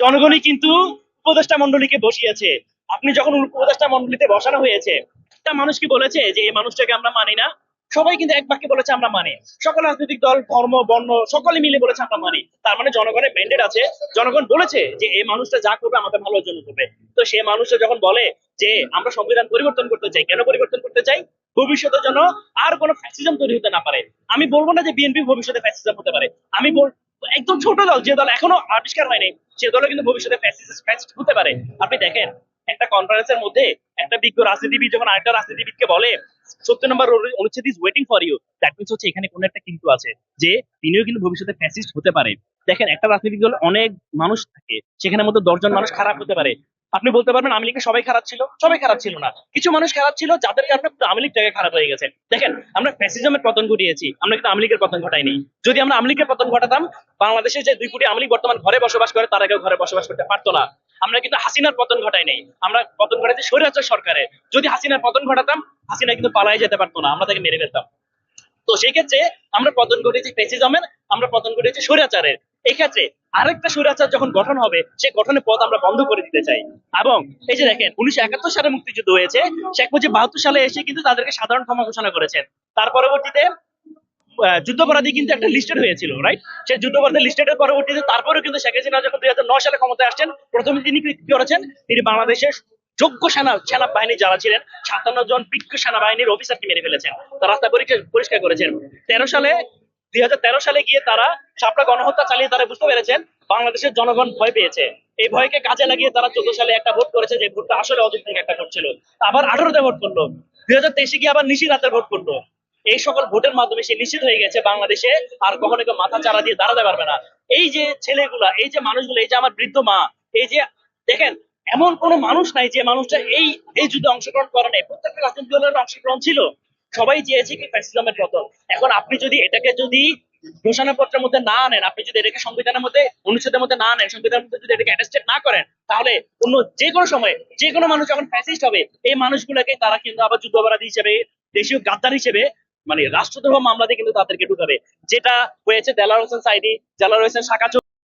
জনগণই কিন্তু উপদেষ্টা মন্ডলীকে বসিয়েছে। আপনি যখন উপদেষ্টা মন্ডলীতে বসানো হয়েছে, একটা মানুষ কি বলেছে যে, এই মানুষটাকে আমরা মানি না সবাই কিন্তু এক বাক্যে বলেছে, আমরা মানি সকল রাজনৈতিক দল, ধর্ম, বর্ণ, সকলে মিলে বলেছে, আমরা মানি তার মানে জনগণের ম্যান্ডেট আছে। জনগণ বলেছে যে, এই মানুষটা যা করবে, আমাদের ভালোর জন্য করবে তো সে মানুষটা যখন বলে যে, আমরা সংবিধান পরিবর্তন করতে চাই, কেন পরিবর্তন করতে চাই? ভবিষ্যতের জন্য আর কোনো ফ্যাসিজম তৈরি হতে না পারে। আমি বলব না যে, বিএনপি ভবিষ্যতে ফ্যাসিজম হতে পারে। আমি বল একদম ছোট দল, যে দল এখনও আবিষ্কার হয়নি, সে দলও কিন্তু ভবিষ্যতে ফ্যাসিস্ট হতে পারে। আপনি দেখেন, একটা কনফারেন্সের মধ্যে একটা বিজ্ঞ রাজনীতিবিদ, যখন আরেকটা রাজনীতিবিদকে বলে, সত্তর নম্বর অনুচ্ছেদ is waiting for you that means হচ্ছে এখানে কোনো একটা কিন্তু আছে, যে তিনিও কিন্তু ভবিষ্যতে ফ্যাসিস্ট হতে পারে। দেখেন, একটা রাজনৈতিক দল অনেক মানুষ থাকে সেখানে মধ্যে দশজন মানুষ খারাপ হতে পারে। আপনি বলতে পারবেন আওয়ামী লীগের সবাই খারাপ ছিল, সবাই খারাপ ছিল না। কিছু মানুষ খারাপ ছিল, যাদের কারণে আওয়ামী লীগ জায়গায় খারাপ হয়ে গেছে। দেখেন, আমরা ফ্যাসিজমের পতন ঘটিয়েছি, আমরা কিন্তু আওয়ামী লীগের পতন ঘটাইনি। যদি আমরা আওয়ামী লীগের পতন ঘটাতাম, বাংলাদেশে যে দুই কোটি আওয়ামী লীগ বর্তমান ঘরে বসবাস করে, তারা কেউ ঘরে বসবাস করতে পারতো না। আমরা কিন্তু হাসিনার পতন ঘটাই নাই আমরা পতন ঘটাইছি স্বৈরাচার সরকারের যদি হাসিনার পতন ঘটাতাম, হাসিনা কিন্তু পালাই যেতে পারতো না, আমরা তাকে মেরে ফেলতাম। তো সেই ক্ষেত্রে আমরা পতন ঘটেছি ফেসিজমের আমরা পতন ঘটেছি স্বৈরাচারের। এই ক্ষেত্রে আরেকটা স্বৈরাচার যখন গঠন হবে, সে গঠনের পথ আমরা বন্ধ করে দিতে চাই। এবং এই যে দেখেন, উনিশশো একাত্তর সালে মুক্তিযুদ্ধ হয়েছে। শেখ মুজিব বাহাত্তর সালে এসে কিন্তু তাদেরকে সাধারণ ক্ষমা ঘোষণা করেছেন। তার পরবর্তীতে যুদ্ধাপরাধী কিন্তু একটা লিস্টেড হয়েছিল রাইট সেই যুদ্ধাপরাধী লিস্টেডের পরবর্তীতে তারপরেও কিন্তু শেখ হাসিনা যখন দুই হাজার নয় সালে ক্ষমতায় আসছেন, প্রথমে তিনি কি করেছেন। তিনি বাংলাদেশের যোগ্য সেনা সেনা বাহিনী যারা ছিলেন, সাতান্ন জন বিজ্ঞ সেনাবাহিনীর অফিসারকে মেরে ফেলেছেন। তার রাস্তা পরিষ্কার করেছেন। তেরো সালে দুই হাজার তেরো সালে গিয়ে তারা সাপড়া গণহত্যা চালিয়ে তারা বুঝতে পেরেছেন, বাংলাদেশের জনগণ ভয় পেয়েছে। এই ভয়কে কাজে লাগিয়ে তারা চোদ্দ সালে একটা ভোট করেছে যে ভোটটা আসলে অযৌক্তিক একটা ভোট ছিল। আবার আঠারোতে ভোট করল। দুই হাজার তেইশে গিয়ে আবার নিশি রাতের ভোট করল। এই সকল ভোটের মাধ্যমে সে নিশ্চিত হয়ে গেছে, বাংলাদেশে আর কখনো কেউ মাথা চারা দিয়ে দাঁড়াতে পারবে না। এই যে ছেলেগুলা, এই যে মানুষগুলো, এই যে আমার বৃদ্ধ মা, এই যে, দেখেন, এমন কোন মানুষ নাই যে মানুষটা এই এই যুদ্ধে অংশগ্রহণ করে নাই প্রত্যেকটা রাজনৈতিক দলের অংশগ্রহণ ছিল। সবাই চেয়েছে কি ফ্যাসিজমের পতন। এখন আপনি যদি এটাকে যদি ঘোষণাপত্রের মধ্যে না আনেন, আপনি যদি এটাকে সংবিধানের মধ্যে, অনুচ্ছেদের মধ্যে না আনেন, সংবিধানের মধ্যে যদি এটাকে অ্যাটাস্টেড না করেন, তাহলে অন্য যে কোনো সময় যে কোনো মানুষ যখন ফ্যাসিস্ট হবে, এই মানুষগুলোকে তারা কিন্তু আবার যুদ্ধাপরাধী হিসেবে, দেশীয় গাদ্দার হিসেবে মানে রাষ্ট্রদ্রোহ মামলাতে কিন্তু তাদেরকে ঢুকাবে। যেটা হয়েছে দেলার হোসেন সাইদি জালার হোসেন শাখা